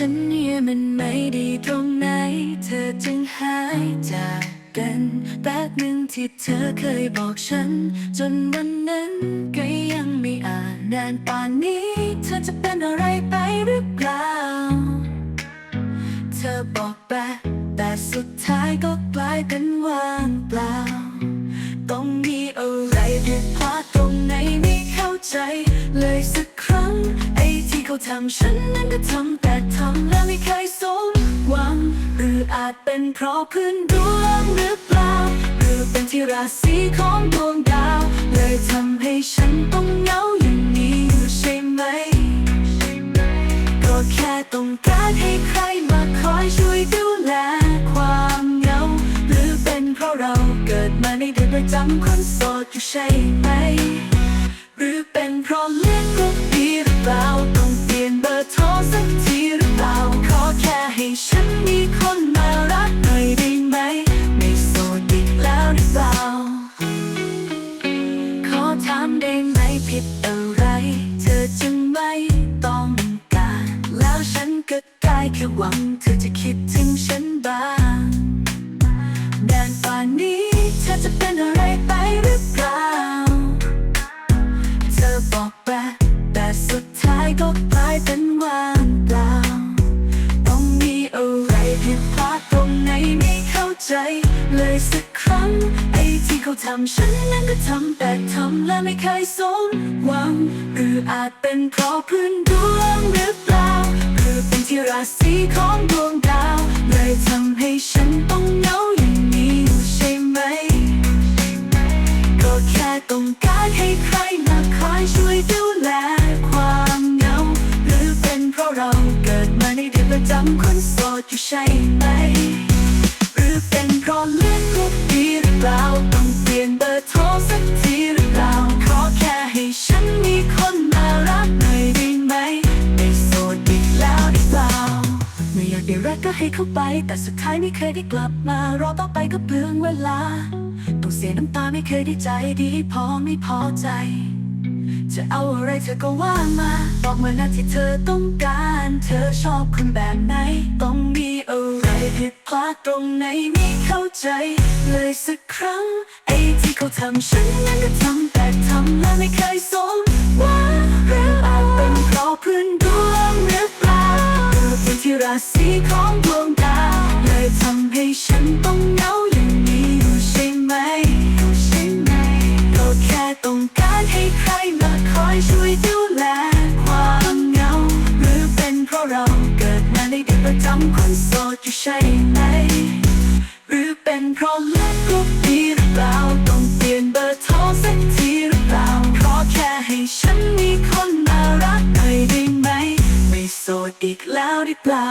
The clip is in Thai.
ฉันเหี้มันไม่ดีตรงไหน เธอจึงหายจากกันแป๊บหนึ่งที่เธอเคยบอกฉัน จนวันนั้นก็ยังไม่อ่านนานป่านนี้ เธอจะเป็นอะไรไปหรือ เขาทำฉันนั้นก็ทำแต่ทำแล้วไม่เคยสมหวัง หรืออาจเป็นเพราะพื้นดวงหรือเปล่า หรือเป็นที่ราศีของดวงดาว เลยทำให้ฉันต้องเหงา ฉันมีคนมารักหน่อยได้ไหม ไม่โสดอีกแล้วหรือเปล่า ขอถามได้ไหมผิดอะไร เธอจึงไม่ต้องการ แล้วฉันก็ได้แค่หวังเธอจะคิดถึงฉันบ้างแดนป่านนี้เธอจะเป็นอะไรไปหรือเปล่า เธอบอกแบบแต่สุดท้ายก็กลายเป็นว่างเปล่า อะไรผิดพลาดตรงไหนไม่เข้าใจ เลยสักครั้ง ไอ้ที่เขาทำฉันนั้นก็ทำแต่ทำและไม่เคยสมหวัง หรืออาจเป็นเพราะพื้นดวงหรือเปล่า หรือเป็นที่ราศีของดวงดาว เลยทำให้ฉันต้องเหงาอย่างนี้ใช่ไหม ก็แค่ต้องการให้ใคร ดือนคนโสดอยู่ใช่ไหม หรือเป็นเพราะเลือกรุ๊ปบีหรือเปล่า ต้องเปลี่ยนเบอร์โทรสักทีหรือเปล่า ขอแค่ให้ฉันมีคนมารักหน่อยได้ไหมไม่โสดอีกแล้วหรือเปล่า ไม่อยากได้รักก็ให้เข้าไป แต่สุดท้ายไม่เคยได้กลับมา รอต่อไปก็เปลืองเวลา ต้องเสียน้ำตาไม่เคยได้ใจดีพอไม่พอใจ จะเอาอะไรเธอก็ว่ามา บอกมานะที่เธอต้องการ เธอชอบคนแบบไหน ต้องมีอะไรผิดพลาดตรงไหนไม่เข้าใจ เลยสักครั้ง ไอ้ที่เขาทำฉันนั้นก็ทำแต่ทำแล้วไม่เคยสมว่าหรืออาจเป็นเพราะพื้นดวงหรือเปล่าเพื่อเป็นที่ราศี ประจำคนโสดอยู่ใช่ไหม หรือเป็นเพราะเลิกรุ๊ปดีหรือเปล่า ต้องเปลี่ยนเบอร์โทรสักทีหรือเปล่า เพราะแค่ให้ฉันมีคนมารักหน่อยได้ไหม ไม่โสดอีกแล้วหรือเปล่า